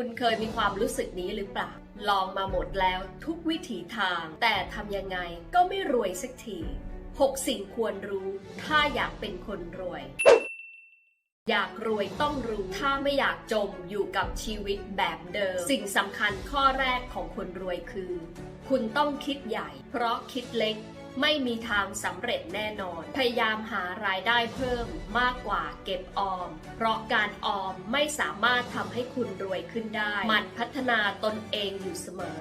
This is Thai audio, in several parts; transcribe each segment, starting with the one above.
คุณเคยมีความรู้สึกนี้หรือเปล่า ลองมาหมดแล้วทุกวิถีทาง แต่ทำยังไงก็ไม่รวยสักที 6 สิ่งควรรู้ถ้าอยากเป็นคนรวย อยากรวยต้องรู้ถ้าไม่อยากจมอยู่กับชีวิตแบบเดิม สิ่งสำคัญข้อแรกของคนรวยคือ คุณต้องคิดใหญ่ เพราะคิดเล็ก ไม่มีทางสำเร็จแน่นอน พยายามหารายได้เพิ่มมากกว่าเก็บออม เพราะการออมไม่สามารถทำให้คุณรวยขึ้นได้ มันพัฒนาตนเองอยู่เสมอ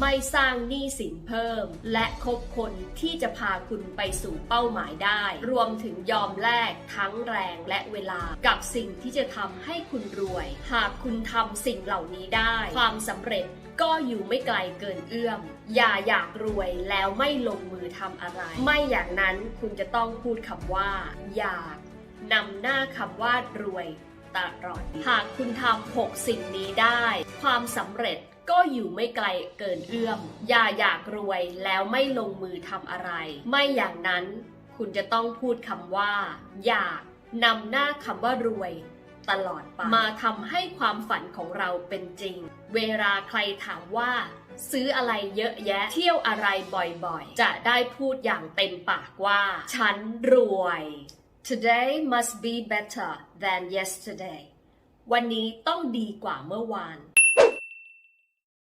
ไม่สร้างหนี้สินเพิ่ม และคบคนที่จะพาคุณไปสู่เป้าหมายได้ รวมถึงยอมแลกทั้งแรงและเวลากับสิ่งที่จะทำให้คุณรวย หากคุณทำสิ่งเหล่านี้ได้ ความสำเร็จก็อยู่ไม่ไกลเกินเอื้อม อย่าอยากรวยแล้วไม่ลงมือทำอะไร ไม่อย่างนั้นคุณจะต้องพูดคำว่า อยากนำหน้าคำว่ารวยตลอดหากคุณทำหกสิ่งนี้ได้ ความสำเร็จก็อยู่ไม่ไกลเกินเอื้อม อย่าอยากรวยแล้วไม่ลงมือทำอะไร ไม่อย่างนั้นคุณจะต้องพูดคำว่า อยากนำหน้าคำว่ารวย ตลอดไป มาทำให้ความฝันของเราเป็นจริง เวลาใครถามว่า ซื้ออะไรเยอะแยะ เที่ยวอะไรบ่อยๆ จะได้พูดอย่างเต็มปากว่า ฉันรวย Today must be better than yesterday วันนี้ต้องดีกว่าเมื่อวาน